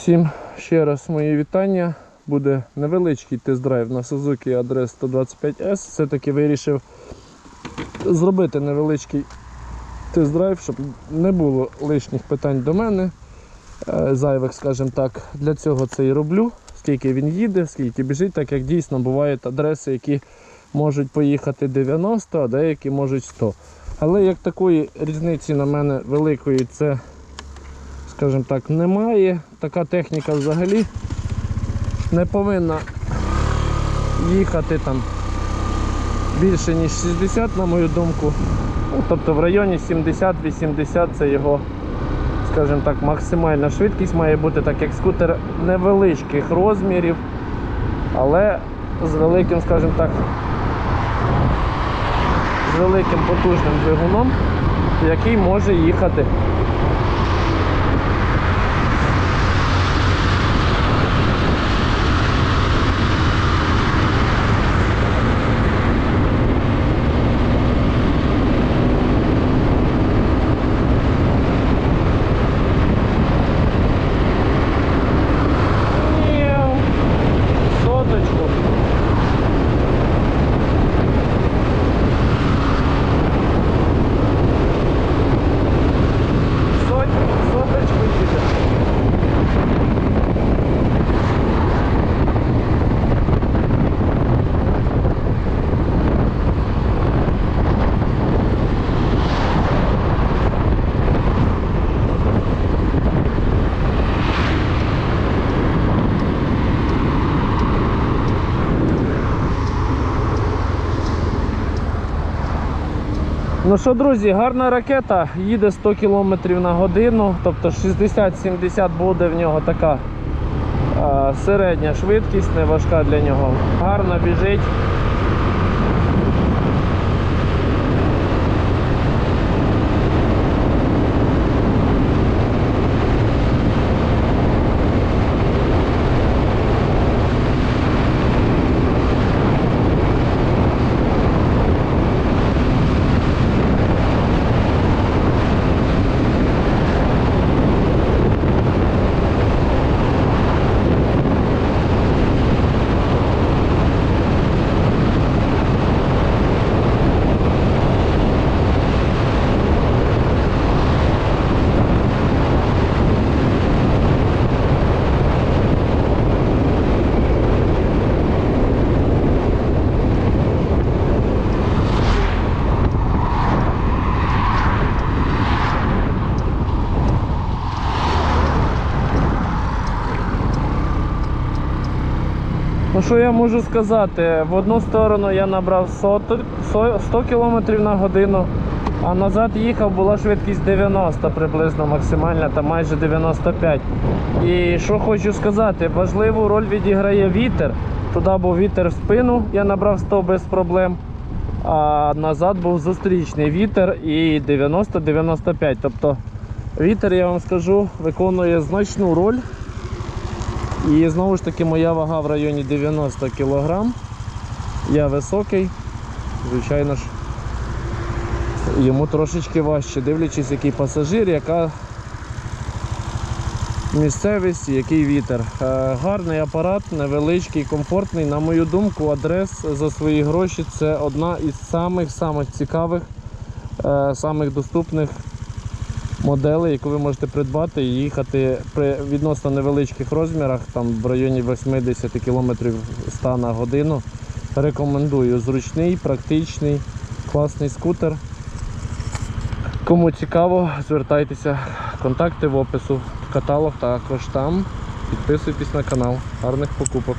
Всім ще раз мої вітання. Буде невеличкий тест-драйв на Suzuki Адрес 125S. Все-таки вирішив зробити невеличкий тест-драйв, щоб не було лишніх питань до мене. е, Зайвих, скажімо так. Для цього це і роблю. Скільки він їде, скільки біжить, так як дійсно бувають адреси, які можуть поїхати 90, а деякі можуть 100. Але як такої різниці на мене великої це скажімо так, немає. Така техніка взагалі не повинна їхати там більше ніж 60, на мою думку. Ну, тобто в районі 70-80 це його, скажімо так, максимальна швидкість має бути, так як скутер невеличких розмірів, але з великим, скажімо так, з великим потужним двигуном, який може їхати Ну що, друзі, гарна ракета, їде 100 км на годину, тобто 60-70 буде в нього така е, середня швидкість, не важка для нього. Гарно біжить. Ну що я можу сказати? В одну сторону я набрав 100, 100 км на годину, а назад їхав, була швидкість 90 приблизно максимальна та майже 95. І що хочу сказати, важливу роль відіграє вітер. Туди був вітер в спину, я набрав 100 без проблем. А назад був зустрічний вітер і 90-95. Тобто вітер, я вам скажу, виконує значну роль. І знову ж таки моя вага в районі 90 кг. Я високий, звичайно ж, йому трошечки важче, дивлячись, який пасажир, яка місцевість, який вітер. Е, Гарний апарат, невеличкий, комфортний. На мою думку, адрес за свої гроші це одна із самих-самих цікавих, е, самих доступних модели, яку ви можете придбати і їхати при відносно невеличких розмірах, там в районі 80 км 100 на годину. Рекомендую. Зручний, практичний, класний скутер. Кому цікаво, звертайтеся. Контакти в опису. Каталог також там. Підписуйтесь на канал. Гарних покупок.